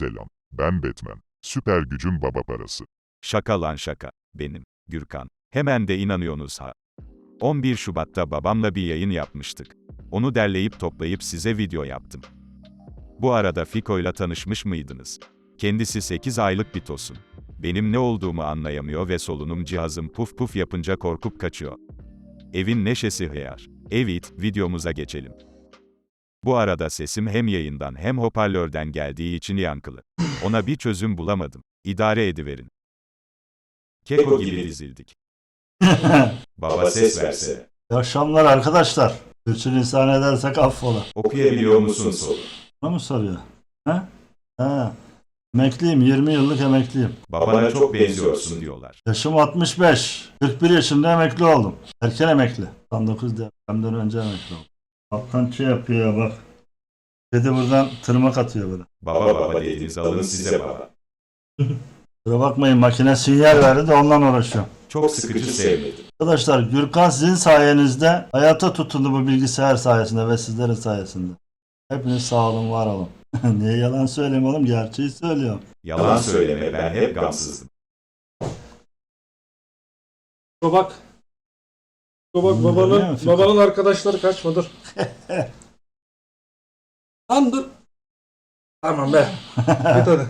Selam, ben Batman. Süper gücüm baba parası. Şaka lan şaka. Benim, Gürkan. Hemen de inanıyorsunuz ha. 11 Şubat'ta babamla bir yayın yapmıştık. Onu derleyip toplayıp size video yaptım. Bu arada Fiko'yla tanışmış mıydınız? Kendisi 8 aylık bir tosun. Benim ne olduğumu anlayamıyor ve solunum cihazım puf puf yapınca korkup kaçıyor. Evin neşesi hıyar. Evet, videomuza geçelim. Bu arada sesim hem yayından hem hoparlörden geldiği için yankılı. Ona bir çözüm bulamadım. İdare ediverin. Keko gibi dizildik. Baba ses verse. İyi akşamlar arkadaşlar. Bütün insan edersek affola. Okuyabiliyor musun soru? Ne mı soruyor? He? He. Emekliyim. 20 yıllık emekliyim. Babana çok benziyorsun diyorlar. Yaşım 65. 41 yaşında emekli oldum. Erken emekli. 99 depremden önce emekli oldum. Alttan şey yapıyor ya bak. Kedi buradan tırmak atıyor böyle. Baba baba dediğiniz alın size baba. Kusura bakmayın makine sinyal verdi de ondan uğraşıyorum. Çok sıkıcı sevmedim. Arkadaşlar Gürkan sizin sayenizde hayata tutundu bu bilgisayar sayesinde ve sizlerin sayesinde. Hepiniz sağ olun var olun. Niye yalan söyleyeyim oğlum gerçeği söylüyorum. Yalan söyleme ben hep gamsızdım. Bak. Bak Hmm, babanın, babanın arkadaşları kaçma dur. Lan dur. Tamam be. Git hadi.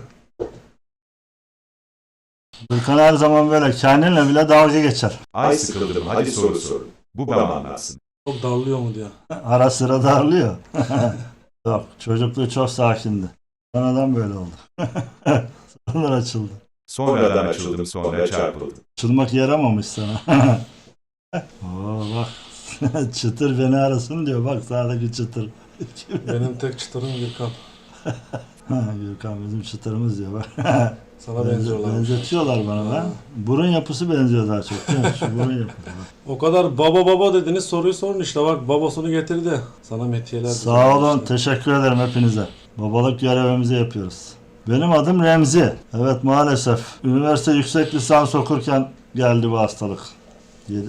Gürkan her zaman böyle kendinle bile dalga geçer. Ay sıkıldım hadi soru sorun. Bu bana anlatsın. Çok darlıyor mu diyor. Ara sıra darlıyor. Yok çocukluğu çok sakindi. Sonradan böyle oldu. Sonradan açıldı. Sonradan açıldım sonra çarpıldım. Açılmak yaramamış sana. Oo bak çıtır beni arasın diyor bak sağdaki çıtır. Benim tek çıtırım Gürkan. Ha, Gürkan bizim çıtırımız diyor bak. Sana benziyorlar. Benzetiyorlar bana lan. Burun yapısı benziyor daha çok değil mi? Şu burun yapısı. O kadar baba baba dediniz soruyu sorun işte bak babasını getirdi. Sana metiyeler. Sağ olun. düzenlemişler. Teşekkür ederim hepinize. Babalık görevimizi yapıyoruz. Benim adım Remzi. Evet maalesef. Üniversite yüksek lisans okurken geldi bu hastalık.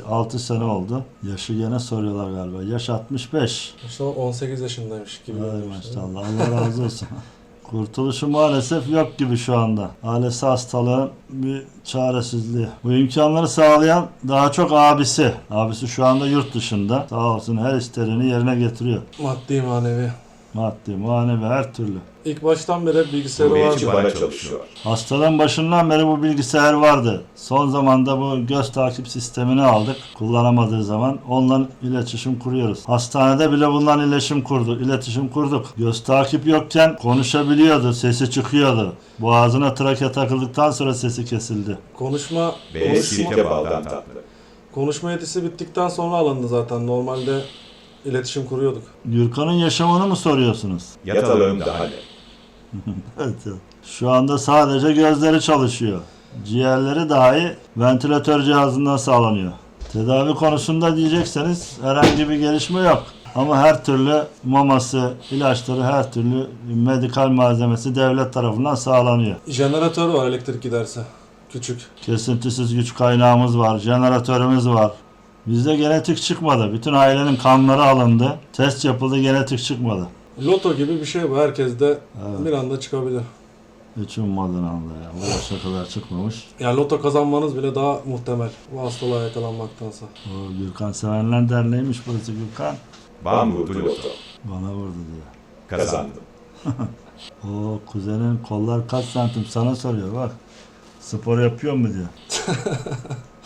6 sene oldu. Yaşı gene soruyorlar galiba. Yaş 65. İşte o 18 yaşındaymış gibi. Görünüyor. maşallah. Allah razı olsun. Kurtuluşu maalesef yok gibi şu anda. Ailesi hastalığın bir çaresizliği. Bu imkanları sağlayan daha çok abisi. Abisi şu anda yurt dışında. Sağ olsun her isteğini yerine getiriyor. Maddi manevi. Maddi, manevi her türlü. İlk baştan beri bilgisayarı Gurbetçi vardı. bana çalışıyor. Hastalığın başından beri bu bilgisayar vardı. Son zamanda bu göz takip sistemini aldık. Kullanamadığı zaman onunla iletişim kuruyoruz. Hastanede bile bundan iletişim kurdu. İletişim kurduk. Göz takip yokken konuşabiliyordu, sesi çıkıyordu. Boğazına trake takıldıktan sonra sesi kesildi. Konuşma, Ve konuşma, sirke baldan tatlı. konuşma yetisi bittikten sonra alındı zaten. Normalde iletişim kuruyorduk. Gürkan'ın yaşamını mı soruyorsunuz? Yatalığım daha ne? Evet. evet. Şu anda sadece gözleri çalışıyor. Ciğerleri dahi ventilatör cihazından sağlanıyor. Tedavi konusunda diyecekseniz herhangi bir gelişme yok. Ama her türlü maması, ilaçları, her türlü medikal malzemesi devlet tarafından sağlanıyor. Jeneratör var elektrik giderse. Küçük. Kesintisiz güç kaynağımız var, jeneratörümüz var. Bizde genetik çıkmadı. Bütün ailenin kanları alındı. Test yapıldı, genetik çıkmadı. Loto gibi bir şey bu. Herkes de Evet. bir anda çıkabilir. Hiç ummadın anda ya. Bu yaşa kadar çıkmamış. Yani loto kazanmanız bile daha muhtemel. Bu hastalığa yakalanmaktansa. O Gürkan Sevenler Derneği'ymiş burası Gürkan. Bam vurdu loto. Bana vurdu diyor. Kazandım. O kuzenin kollar kaç santim sana soruyor bak. Spor yapıyor mu diyor.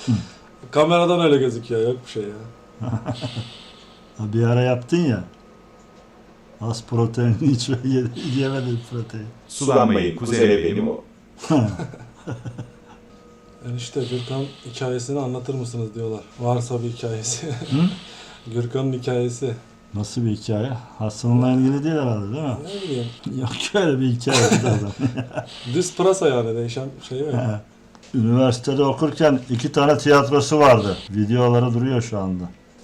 Kameradan öyle gözüküyor. Yok bir şey ya. Ha, Bir ara yaptın ya. Az protein iç ve ye- yemedin protein. Sulanmayın kuzene benim o. Enişte Gürkan hikayesini anlatır mısınız diyorlar. Varsa bir hikayesi. Gürkan'ın hikayesi. Nasıl bir hikaye? Hastanınla ilgili değil herhalde değil mi? Ne bileyim. Yok öyle bir hikaye adam. Düz pırasa yani değişen şey yok. Üniversitede okurken iki tane tiyatrosu vardı. Videoları duruyor şu anda.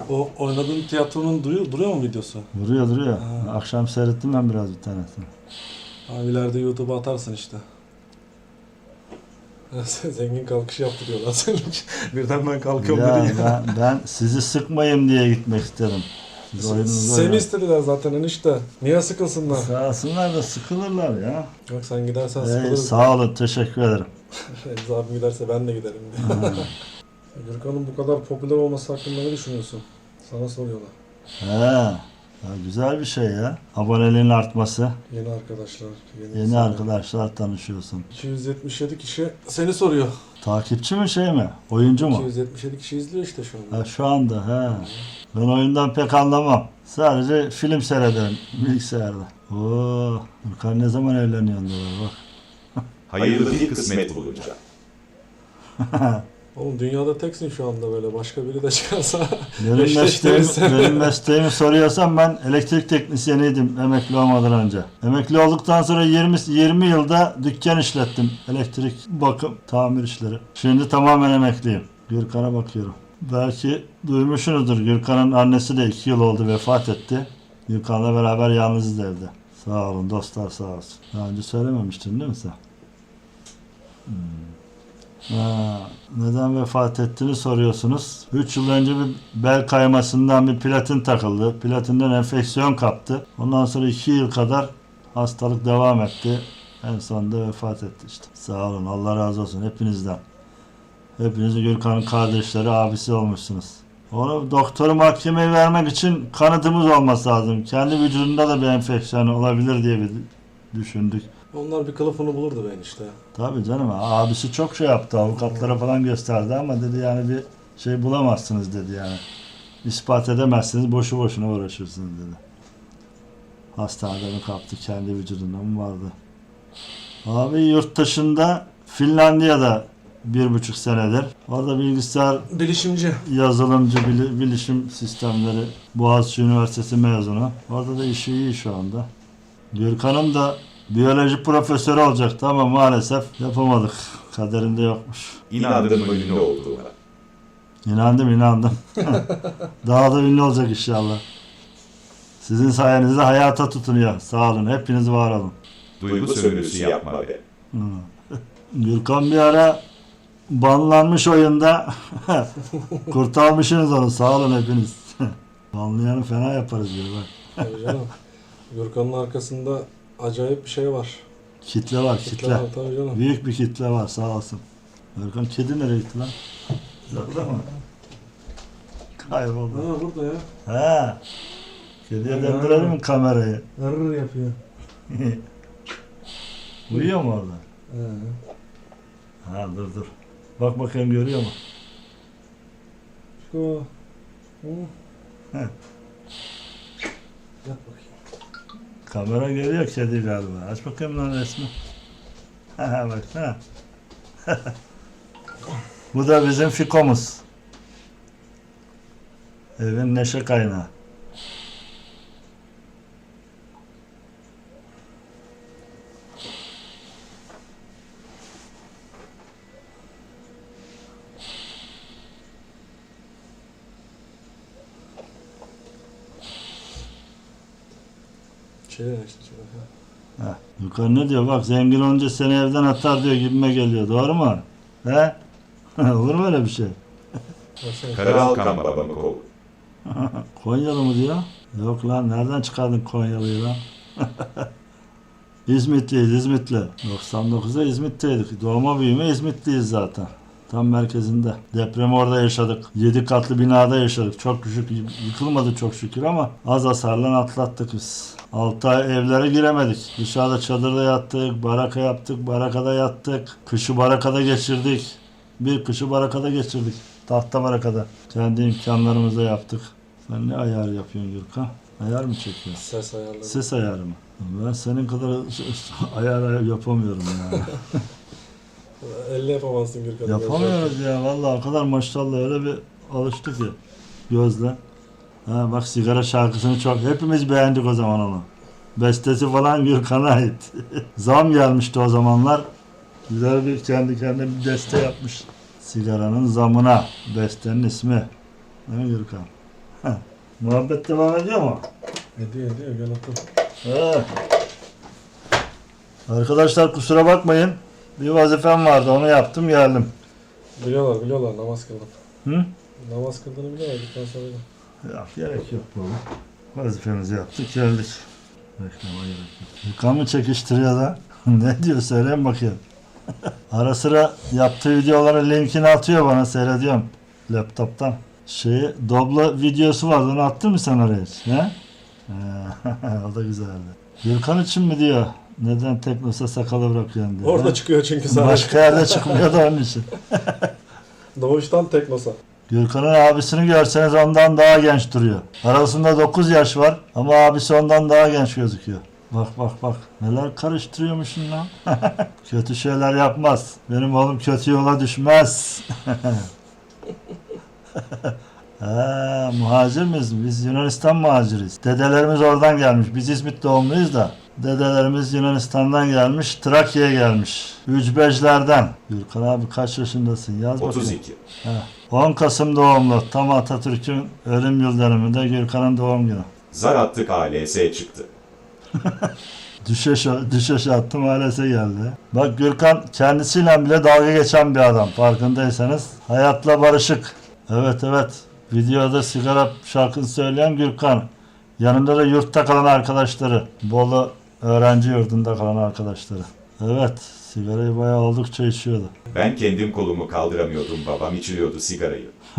O oynadığın tiyatronun duruyor, duruyor mu videosu? Duruyor duruyor. Ha. Akşam seyrettim ben biraz bir tanesini. Ha, ileride YouTube'a atarsın işte. Zengin kalkış yaptı diyorlar senin için. Birden ben kalkıyorum Ya dedin ya. ben, ben sizi sıkmayayım diye gitmek istedim. Siz oyununuzu Seni oynayın. istediler zaten enişte. Niye sıkılsınlar? Sağ olsunlar da sıkılırlar ya. Yok sen gidersen Ey, sıkılırız. sağ olun teşekkür ederim. Eliniz abim giderse ben de giderim diye. Gürkan'ın bu kadar popüler olması hakkında ne düşünüyorsun? Sana soruyorlar. He. Ya güzel bir şey ya. Aboneliğin artması. Yeni arkadaşlar. Yeni, Yeni insanlar. arkadaşlar tanışıyorsun. 277 kişi seni soruyor. Takipçi mi şey mi? Oyuncu mu? 277 kişi izliyor işte şu anda. Ha, şu anda he. Ben oyundan pek anlamam. Sadece film seyrederim bilgisayarda. Oo, Gürkan ne zaman evleniyorsun diyorlar bak. Hayırlı bir kısmet bulunca. Oğlum dünyada teksin şu anda böyle. Başka biri de çıkarsa Benim mesleğimi, eşleştirirse. benim mesleğimi soruyorsan ben elektrik teknisyeniydim emekli olmadan önce. Emekli olduktan sonra 20, 20 yılda dükkan işlettim. Elektrik, bakım, tamir işleri. Şimdi tamamen emekliyim. Gürkan'a bakıyorum. Belki duymuşsunuzdur. Gürkan'ın annesi de 2 yıl oldu vefat etti. Gürkan'la beraber yalnızız evde. Sağ olun dostlar sağ olsun. Daha önce söylememiştin değil mi sen? Hmm. Ha, neden vefat ettiğini soruyorsunuz. 3 yıl önce bir bel kaymasından bir platin takıldı. Platinden enfeksiyon kaptı. Ondan sonra 2 yıl kadar hastalık devam etti. En sonunda vefat etti işte. Sağ olun. Allah razı olsun hepinizden. Hepiniz Gürkan'ın kardeşleri, abisi olmuşsunuz. Onu doktoru mahkemeye vermek için kanıtımız olması lazım. Kendi vücudunda da bir enfeksiyon olabilir diye bir düşündük. Onlar bir kılıfını bulurdu ben işte. Tabii canım abisi çok şey yaptı avukatlara falan gösterdi ama dedi yani bir şey bulamazsınız dedi yani. İspat edemezsiniz boşu boşuna uğraşırsınız dedi. Hastanede mi kaptı kendi vücudunda mı vardı? Abi yurt dışında Finlandiya'da bir buçuk senedir. Orada bilgisayar Bilişimci. yazılımcı bili- bilişim sistemleri Boğaziçi Üniversitesi mezunu. Orada da işi iyi şu anda. Gürkan'ım da biyoloji profesörü olacaktı ama maalesef yapamadık. Kaderinde yokmuş. İnandım ünlü olduğuna. İnandım inandım. Daha da ünlü olacak inşallah. Sizin sayenizde hayata tutunuyor. Sağ olun. Hepiniz var olun. Duygu sömürüsü yapma be. Gürkan bir ara banlanmış oyunda. Kurtarmışsınız onu. Sağ olun hepiniz. Banlayanı fena yaparız diyor bak. Gürkan'ın arkasında acayip bir şey var. Kitle var kitle. var tabii canım. Büyük bir kitle var sağ olsun. Erkan kedi nereye gitti lan? Burada mı? Kayboldu. Ha burada ya. He. Kediye döndürelim mi kamerayı? Hırr yapıyor. Uyuyor mu orada? He. Ha dur dur. Bak bakayım görüyor mu? Şu. Hı. He. Yat. Kamera görüyor kedi galiba. Aç bakayım lan resmi. Ha bak ha. Bu da bizim fikomuz. Evin neşe kaynağı. Şey şöyle. Ha. Yukarı ne diyor? Bak zengin olunca seni evden atar diyor gibime geliyor. Doğru mu? He? Olur mu öyle bir şey? Babamı kov. Konyalı mı diyor? Yok lan nereden çıkardın Konyalı'yı lan? İzmitliyiz İzmitli. 99'da İzmit'teydik. Doğma büyüme İzmitliyiz zaten. Tam merkezinde. Depremi orada yaşadık. 7 katlı binada yaşadık. Çok küçük yıkılmadı çok şükür ama az hasarla atlattık biz. 6 ay evlere giremedik. Dışarıda çadırda yattık, baraka yaptık, barakada yattık. Kışı barakada geçirdik. Bir kışı barakada geçirdik. Tahta barakada. Kendi imkanlarımızla yaptık. Sen ne ayar yapıyorsun Gürkan? Ayar mı çekiyorsun? Ses ayarları. Ses ayarı mı? Ben senin kadar ayar ayar yapamıyorum ya. Elle yapamazsın Gürkan'ı. Yapamıyoruz ya vallahi o kadar maşallah öyle bir alıştık ki gözle. Ha bak sigara şarkısını çok hepimiz beğendik o zaman onu. Bestesi falan Gürkan'a ait. Zam gelmişti o zamanlar. Güzel bir kendi kendine bir beste yapmış. Sigaranın zamına. Bestenin ismi. Değil mi Gürkan? Heh. Muhabbet devam ediyor mu? Ediyor ediyor gel otur. Arkadaşlar kusura bakmayın. Bir vazifem vardı onu yaptım geldim. Biliyorlar biliyorlar namaz kıldım. Hı? Namaz kıldığını biliyorlar gittikten sonra. Yok gerek yok baba. Vazifemizi yaptık geldik. Reklama gerek yok. Yukan mı çekiştiriyor da? ne diyor söyleyin bakayım. Ara sıra yaptığı videoların linkini atıyor bana seyrediyorum laptoptan. Şeyi Doblo videosu vardı onu attın mı sen oraya hiç? He? He, o da güzeldi. Gürkan için mi diyor? Neden Teknosa sakalı bırakıyorsun diyor. Orada çıkıyor çünkü sadece. Başka yerde çıkmıyor da onun için. Doğuştan Teknosa. Gürkan'ın abisini görseniz ondan daha genç duruyor. Arasında 9 yaş var ama abisi ondan daha genç gözüküyor. Bak bak bak neler karıştırıyormuşsun lan. kötü şeyler yapmaz. Benim oğlum kötü yola düşmez. ha, muhacir miyiz? Biz Yunanistan muhaciriz. Dedelerimiz oradan gelmiş. Biz İzmit doğumluyuz da. Dedelerimiz Yunanistan'dan gelmiş, Trakya'ya gelmiş. Üçbejlerden. Gürkan abi kaç yaşındasın? Yaz bakayım. 32. Ha, 10 Kasım doğumlu. Tam Atatürk'ün ölüm yıl dönümünde Gürkan'ın doğum günü. Zar attık ALS çıktı. Düşeş, düşeş attım ailesi geldi. Bak Gürkan kendisiyle bile dalga geçen bir adam farkındaysanız. Hayatla barışık. Evet evet. Videoda sigara şarkını söyleyen Gürkan. Yanında da yurtta kalan arkadaşları. Bolu öğrenci yurdunda kalan arkadaşları. Evet. Sigarayı bayağı oldukça içiyordu. Ben kendim kolumu kaldıramıyordum babam içiriyordu sigarayı.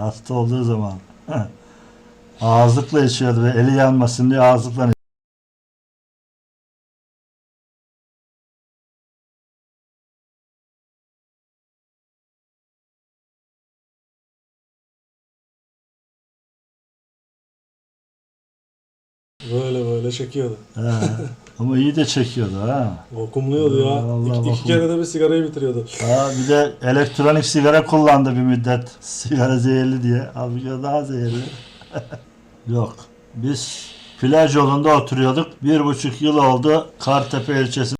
Hasta olduğu zaman. Ağızlıkla içiyordu ve eli yanmasın diye ağızlıkla çekiyordu. He. Ama iyi de çekiyordu ha. Vakumluyordu ya. Allah İki, iki kere de bir sigarayı bitiriyordu. Ha, bir de elektronik sigara kullandı bir müddet. Sigara zehirli diye. O daha zehirli. Yok. Biz plaj yolunda oturuyorduk. Bir buçuk yıl oldu. Kartepe ilçesi.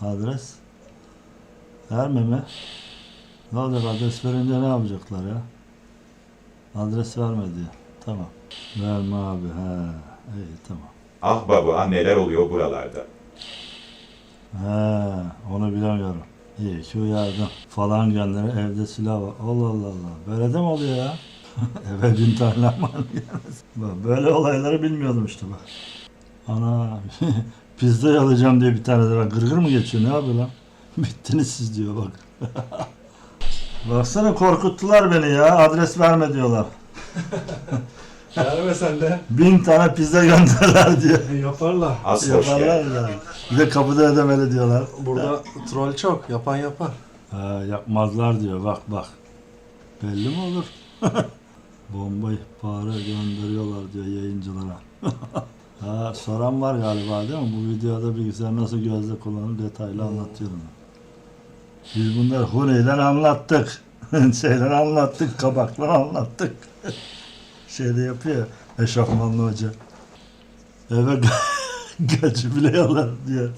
Adres? Verme mi? Ne olacak adres verince ne yapacaklar ya? Adres verme diyor. Tamam. Verme abi. He. İyi tamam. Ah baba neler oluyor buralarda. He, onu bilemiyorum. İyi ki uyardın. Falan gönderi evde silah var. Allah Allah Allah. Böyle de mi oluyor ya? Eve bin tane gelmez. Bak, böyle olayları bilmiyordum işte bak. Ana pizza alacağım diye bir tane de bak gırgır mı geçiyor ne yapıyor lan? Bittiniz siz diyor bak. Baksana korkuttular beni ya. Adres verme diyorlar. Verme sen de. Bin tane pizza gönderler diyor. Yaparlar. Az hoş Yaparlar ya. Bir de kapıda ödemeli diyorlar. Burada troll çok. Yapan yapar. Ha, yapmazlar diyor bak bak. Belli mi olur? Bomba ihbarı gönderiyorlar diyor yayıncılara. ha, soran var galiba değil mi? Bu videoda bilgisayar nasıl gözle kullanılır detaylı anlatıyorum. Biz bunları Huni'den anlattık. Şeyler anlattık, kabaklar anlattık. Şeyde yapıyor eşofmanlı hoca. Eve gacı bile yolar diyor.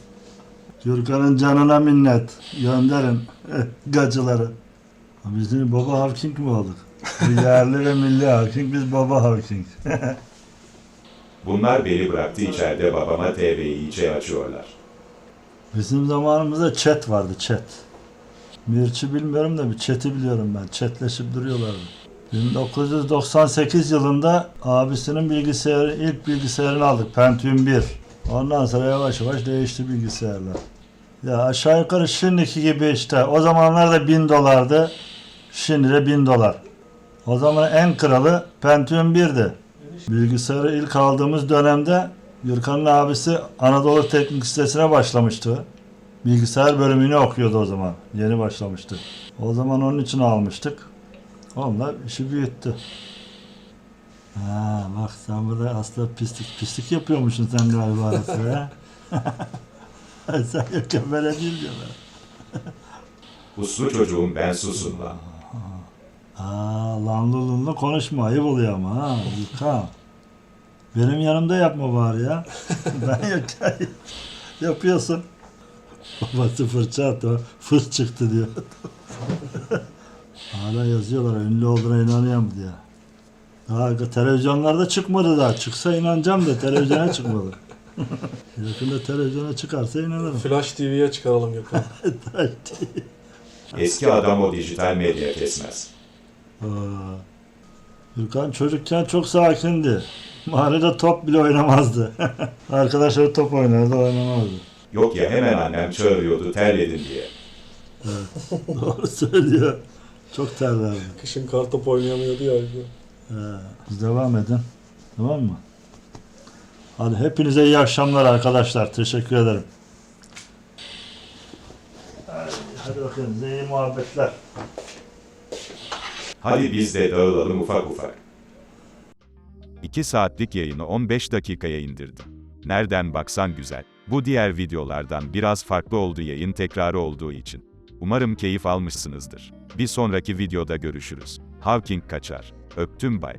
Gürkan'ın canına minnet. Gönderin gacıları. Bizim baba Hawking mi olduk? Bu yerli ve milli Hawking, biz baba Hawking. Bunlar beni bıraktı içeride babama TV'yi içe açıyorlar. Bizim zamanımızda chat vardı, chat. Mirçi bilmiyorum da bir chat'i biliyorum ben. Chatleşip duruyorlardı. 1998 yılında abisinin bilgisayarı, ilk bilgisayarını aldık. Pentium 1. Ondan sonra yavaş yavaş değişti bilgisayarlar. Ya aşağı yukarı şimdiki gibi işte. O zamanlarda 1000 dolardı. Şimdi de 1000 dolar. O zaman en kralı Pentium 1'di. Bilgisayarı ilk aldığımız dönemde Gürkan'ın abisi Anadolu Teknik Lisesi'ne başlamıştı. Bilgisayar bölümünü okuyordu o zaman. Yeni başlamıştı. O zaman onun için almıştık. Onlar işi büyüttü. Ha, bak sen burada aslında pislik pislik yapıyormuşsun sen galiba ara sıra. ha? sen yokken böyle değil diyorlar. Uslu çocuğum ben susun lan. Aa, lanlı lunlu konuşma ayıp oluyor ama ha. Yıka. Benim yanımda yapma bari ya. ben yokken yapıyorsun. Babası fırça attı. Fıs çıktı diyor. Hala yazıyorlar ünlü olduğuna inanıyorum diye. Daha televizyonlarda çıkmadı daha. Çıksa inanacağım da televizyona çıkmadı. Yakında televizyona çıkarsa inanırım. Flash TV'ye çıkaralım Gökhan. Eski adam o dijital medya kesmez. Aa, Gürkan çocukken çok sakindi. Mahallede top bile oynamazdı. Arkadaşları top oynardı oynamazdı. Yok ya hemen annem çağırıyordu terledin diye. Doğru söylüyor. Çok terlerdi. Kışın kartop oynayamıyordu ya. Ee, siz devam edin. Tamam mı? Hadi hepinize iyi akşamlar arkadaşlar. Teşekkür ederim. Hadi, hadi bakın iyi muhabbetler. Hadi biz de dağılalım ufak ufak. 2 saatlik yayını 15 dakikaya indirdim. Nereden baksan güzel. Bu diğer videolardan biraz farklı oldu yayın tekrarı olduğu için. Umarım keyif almışsınızdır. Bir sonraki videoda görüşürüz. Hawking kaçar. Öptüm bay.